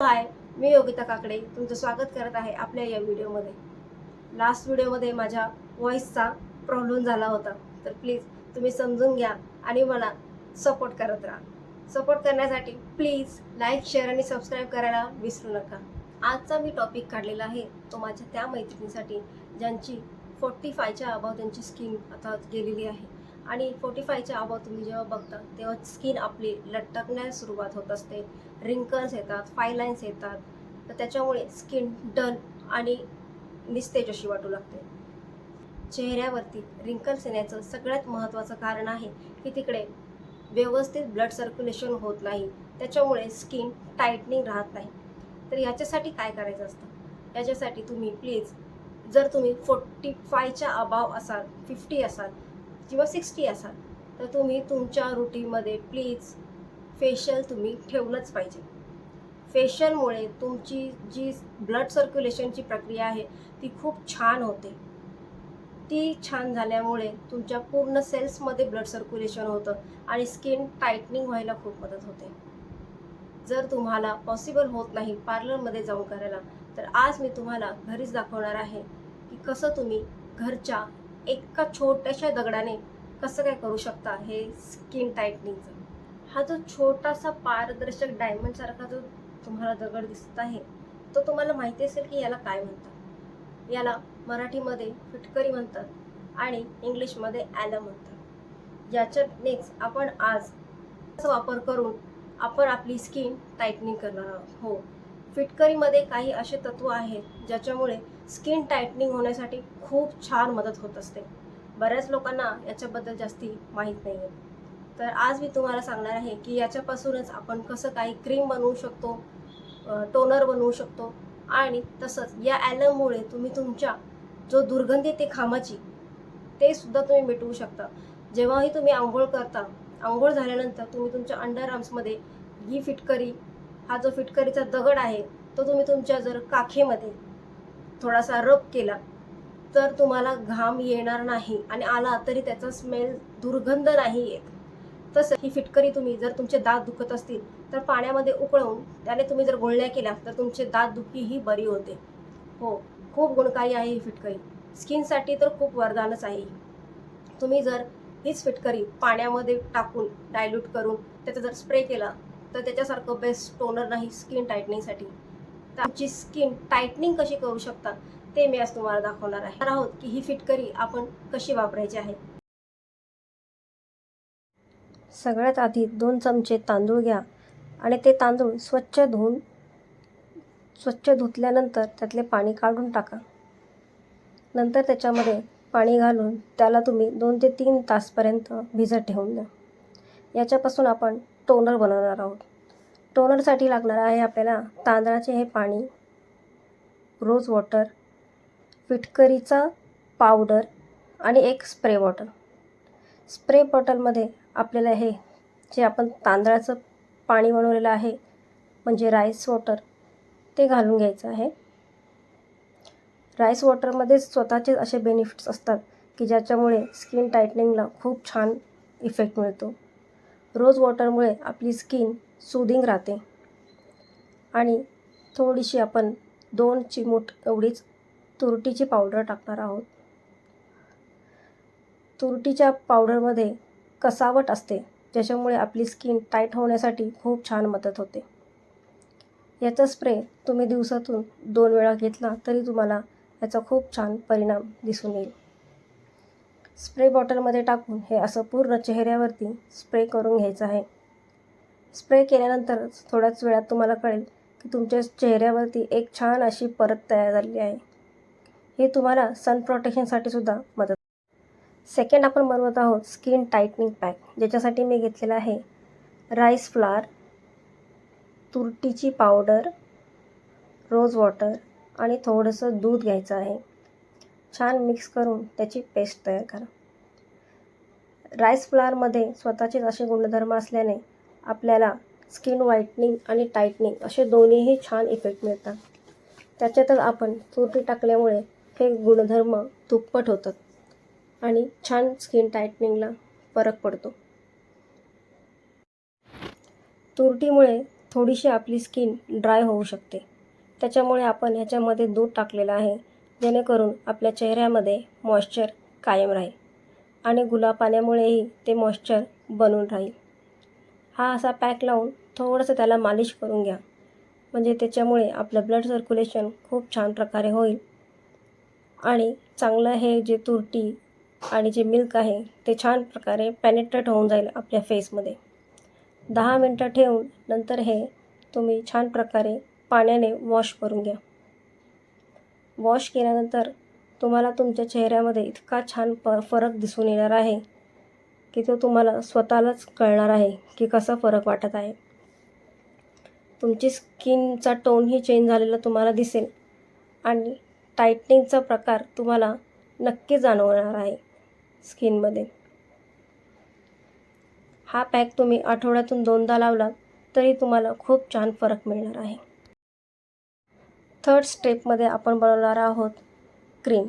हाय मी योगिता काकडे. तुमचं स्वागत करत आहे आपल्या या व्हिडिओमध्ये. लास्ट व्हिडिओमध्ये माझ्या व्हॉईसचा प्रॉब्लेम झाला होता. तर प्लीज तुम्ही समजून घ्या आणि मला सपोर्ट करत राहा. सपोर्ट करण्यासाठी प्लीज लाईक शेअर आणि सबस्क्राईब करायला विसरू नका. आजचा मी टॉपिक काढलेला आहे तो माझ्या त्या मैत्रिणीसाठी ज्यांची फोर्टी फायच्या अभाव त्यांची स्किन आता गेलेली आहे. आणि फोर्टी फायच्या अभाव तुम्ही जेव्हा बघता तेव्हा स्किन आपली लटकण्यास सुरुवात होत असते. रिंकल्स येतात फायलाईन्स येतात. तर त्याच्यामुळे स्किन डल आणि निस्तेज अशी वाटू लागते. चेहऱ्यावरती रिंकल्स येण्याचं सगळ्यात महत्त्वाचं कारण आहे की तिकडे व्यवस्थित ब्लड सर्क्युलेशन होत नाही. त्याच्यामुळे स्किन टाईटनिंग राहत नाही. तर याच्यासाठी काय करायचं असतं? याच्यासाठी तुम्ही प्लीज जर तुम्ही फोर्टी फायच्या अबाव असाल फिफ्टी असाल किंवा सिक्स्टी असाल तर तुम्ही तुमच्या रुटीनमध्ये प्लीज फेशियल तुम्ही ठेवलंच पाहिजे. फेशियलमुळे तुमची जी ब्लड सर्क्युलेशनची प्रक्रिया आहे ती खूप छान होते. ती छान झाल्यामुळे तुमच्या पूर्ण सेल्समध्ये ब्लड सर्क्युलेशन होतं आणि स्किन टायटनिंग व्हायला खूप मदत होते. जर तुम्हाला पॉसिबल होत नाही पार्लरमध्ये जाऊन करायला तर आज मी तुम्हाला घरीच दाखवणार आहे की कसं तुम्ही घरच्या एका छोट्याशा दगडाने कसं काय करू शकता हे स्किन टायटनिंगचं हा जो छोटासा पारदर्शक डायमंडसारखा जो तुम्हाला दगड दिसत आहे तो तुम्हाला माहिती असेल की याला काय म्हणतात. याला मराठीमध्ये फिटकरी म्हणतात आणि इंग्लिशमध्ये ॲलम म्हणतात. याच्यानेच आपण आज वापर करून आपण आपली स्किन टाईटनिंग करणार आहोत. हो. फिटकरीमध्ये काही असे तत्व आहेत ज्याच्यामुळे स्किन टाईटनिंग होण्यासाठी खूप छान मदत होत असते. बऱ्याच लोकांना याच्याबद्दल जास्ती माहीत नाही आहे तर आज मी तुम्हाला सांगणार आहे की याच्यापासूनच आपण कसं काही क्रीम बनवू शकतो टोनर बनवू शकतो आणि तसंच या ॲलममुळे तुम्ही तुमच्या जो दुर्गंधी ते खामाची ते सुद्धा तुम्ही मिटवू शकता. जेव्हाही तुम्ही आंघोळ करता आंघोळ झाल्यानंतर तुम्ही तुमच्या अंडर आर्म्समध्ये ही फिटकरी हा जो फिटकरीचा दगड आहे तो तुम्ही तुमच्या जर काखेमध्ये थोडासा रब केला तर तुम्हाला घाम येणार नाही आणि आला तरी त्याचा स्मेल दुर्गंध नाही येत. तसं ही फिटकरी तुम्ही जर तुमचे दात दुखत असतील तर पाण्यामध्ये उकळवून त्याने तुम्ही जर गुळण्या केल्या तर तुमचे दात दुखी ही बरी होते. हो खूप गुणकारी आहे ही फिटकरी. स्किनसाठी तर खूप वरदानच आहे तुम्ही जर हीच फिटकरी पाण्यामध्ये टाकून डायल्यूट करून त्याचा जर स्प्रे केला तर त्याच्यासारखं बेस्ट टोनर नाही स्किन टायटनिंगसाठी तर आमची स्किन टायटनिंग कशी करू शकता ते मी आज तुम्हाला दाखवणार आहे. तर आहोत की ही फिटकरी आपण कशी वापरायची आहे. सगळ्यात आधी दोन चमचे तांदूळ घ्या आणि ते तांदूळ स्वच्छ धुवून स्वच्छ धुतल्यानंतर त्यातले पाणी काढून टाका. नंतर त्याच्यामध्ये पाणी घालून त्याला तुम्ही दोन ते तीन तासपर्यंत भिजत ठेवून द्या. याच्यापासून आपण टोनर बनवणार आहोत. टोनरसाठी लागणार आहे आपल्याला तांदळाचे हे पाणी रोज वॉटर फिटकरीचा पावडर आणि एक स्प्रे बॉटल. स्प्रे बॉटलमध्ये आपल्याला हे जे आपण तांदळाचं पाणी बनवलेलं आहे म्हणजे राईस वॉटर ते घालून घ्यायचं आहे. राईस वॉटरमध्ये स्वतःचेच असे बेनिफिट्स असतात की ज्याच्यामुळे स्किन टायटनिंगला खूप छान इफेक्ट मिळतो. रोज वॉटरमुळे आपली स्किन सुदिंग राहते. आणि थोडीशी आपण दोन चिमूट एवढीच तुरटीची पावडर टाकणार आहोत. तुरटीच्या पावडरमध्ये कसावट असते ज्याच्यामुळे आपली स्किन टाईट होण्यासाठी खूप छान मदत होते. याचा स्प्रे तुम्ही दिवसातून दोन वेळा घेतला तरी तुम्हाला याचा खूप छान परिणाम दिसून येईल. स्प्रे बॉटलमध्ये टाकून हे असं पूर्ण चेहऱ्यावरती स्प्रे करून घ्यायचं आहे. स्प्रे केल्यानंतरच थोड्याच वेळात तुम्हाला कळेल की तुमच्या चेहऱ्यावरती एक छान अशी परत तयार झालेली आहे. हे तुम्हाला सन प्रोटेक्शनसाठी सुद्धा मदत सेकंड आपण बनवत आहोत स्किन टाईटनिंग पॅक ज्याच्यासाठी मी घेतलेला आहे राईस फ्लार तुरटीची पावडर रोज वॉटर आणि थोडंसं दूध घ्यायचं आहे. छान मिक्स करून त्याची पेस्ट तयार करा. राईस फ्लारमध्ये स्वतःचेच असे गुणधर्म असल्याने आपल्याला स्किन व्हाईटनिंग आणि टाईटनिंग असे दोन्हीही छान इफेक्ट मिळतात. त्याच्यातच आपण तुरटी टाकल्यामुळे हे गुणधर्म दुप्पट होतात. आणि छान स्किन टाईटनिंगला फरक पडतो. तुरटीमुळे थोडीशी आपली स्किन ड्राय होऊ शकते. त्याच्यामुळे आपण ह्याच्यामध्ये दूध टाकलेलं आहे जेणेकरून आपल्या चेहऱ्यामध्ये मॉइश्चर कायम राहील आणि गुलाब पाण्यामुळेही ते मॉइश्चर बनून राहील. हा असा पॅक लावून थोडंसं त्याला मालिश करून घ्या. म्हणजे त्याच्यामुळे आपलं ब्लड सर्क्युलेशन खूप छान प्रकारे होईल आणि चांगलं हे जे तुरटी आणि जे मिल्क आहे ते छान प्रकारे पॅनेट्रेट होऊन जाईल आपल्या फेसमध्ये दहा मिनटं ठेवून नंतर हे तुम्ही छान प्रकारे पाण्याने वॉश करून घ्या. वॉश केल्यानंतर तुम्हाला तुमच्या चेहऱ्यामध्ये इतका छान प फरक दिसून येणार आहे की तो तुम्हाला स्वतःलाच कळणार आहे की कसा फरक वाटत आहे. तुमची स्किनचा टोनही चेंज झालेला तुम्हाला दिसेल आणि टाईटनिंगचा प्रकार तुम्हाला नक्की जाणवणार आहे. स्किनमध्ये. हा पॅक तुम्ही आठवड्यातून दोनदा लावलात तरी तुम्हाला खूप छान फरक मिळणार आहे. थर्ड स्टेपमध्ये आपण बनवणार आहोत क्रीम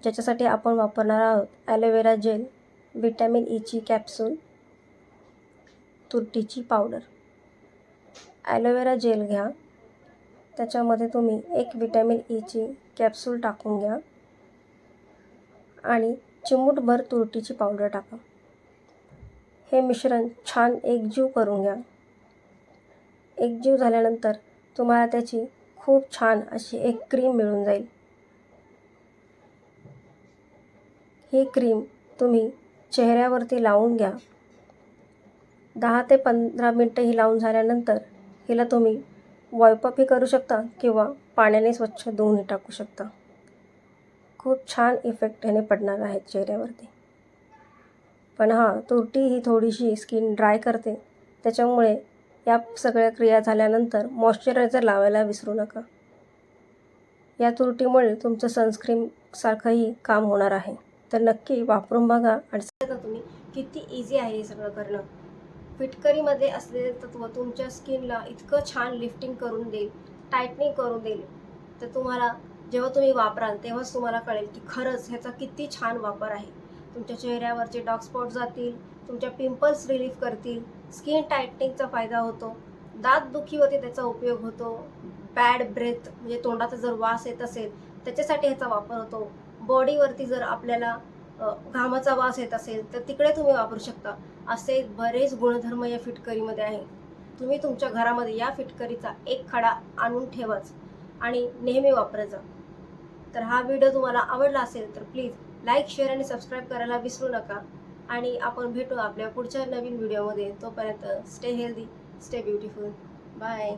ज्याच्यासाठी आपण वापरणार आहोत ॲलोवेरा जेल व्हिटॅमिन ईची कॅप्सूल तुरटीची पावडर. ॲलोवेरा जेल घ्या त्याच्यामध्ये तुम्ही एक व्हिटॅमिन ईची कॅप्सूल टाकून घ्या आणि चिमूटभर तुरटीची पावडर टाका. हे मिश्रण छान एकजीव करून घ्या. एकजीव झाल्यानंतर तुम्हाला त्याची खूप छान अशी एक क्रीम मिळून जाईल. ही क्रीम तुम्ही चेहऱ्यावरती लावून घ्या. दहा ते पंधरा मिनटं ही लावून झाल्यानंतर हिला तुम्ही वॉयपअपही करू शकता किंवा पाण्याने स्वच्छ धुवूनही टाकू शकता. खूप छान इफेक्ट ह्याने पडणार आहे चेहऱ्यावरती. पण हां तुरटी ही थोडीशी स्किन ड्राय करते. त्याच्यामुळे या सगळ्या क्रिया झाल्यानंतर मॉइश्चरायझर लावायला विसरू नका. या तुरटीमुळे तुमचं सनस्क्रीनसारखंही काम होणार आहे. तर नक्की वापरून बघा आणि सांगा तुम्ही किती इझी आहे हे सगळं करणं? फिटकरीमध्ये असलेले तत्व तुमच्या स्किनला इतकं छान लिफ्टिंग करून देईल टाईटनिंग करून देईल. तर तुम्हाला जेव्हा तुम्ही वापराल तेव्हाच तुम्हाला कळेल की खरंच ह्याचा किती छान वापर आहे. तुमच्या चेहऱ्यावरचे डॉग स्पॉट जातील तुमच्या पिंपल्स रिलीफ करतील स्किन टायटनिंगचा फायदा होतो दात दुखीवरती त्याचा उपयोग होतो बॅड ब्रेथ म्हणजे तोंडाचा जर वास येत असेल त्याच्यासाठी ह्याचा वापर होतो. बॉडीवरती जर आपल्याला घामाचा वास येत असेल तर तिकडे तुम्ही वापरू शकता. असे बरेच गुणधर्म या फिटकरीमध्ये आहे तुम्ही तुमच्या घरामध्ये या फिटकरीचा एक खडा आणून ठेवाच आणि नेहमी वापरत जा. तर हा व्हिडिओ तुम्हाला आवडला असेल तर प्लीज लाईक शेअर आणि सबस्क्राईब करायला विसरू नका. आणि आपण भेटू आपल्या पुढच्या नवीन व्हिडिओमध्ये. तोपर्यंत stay healthy stay beautiful bye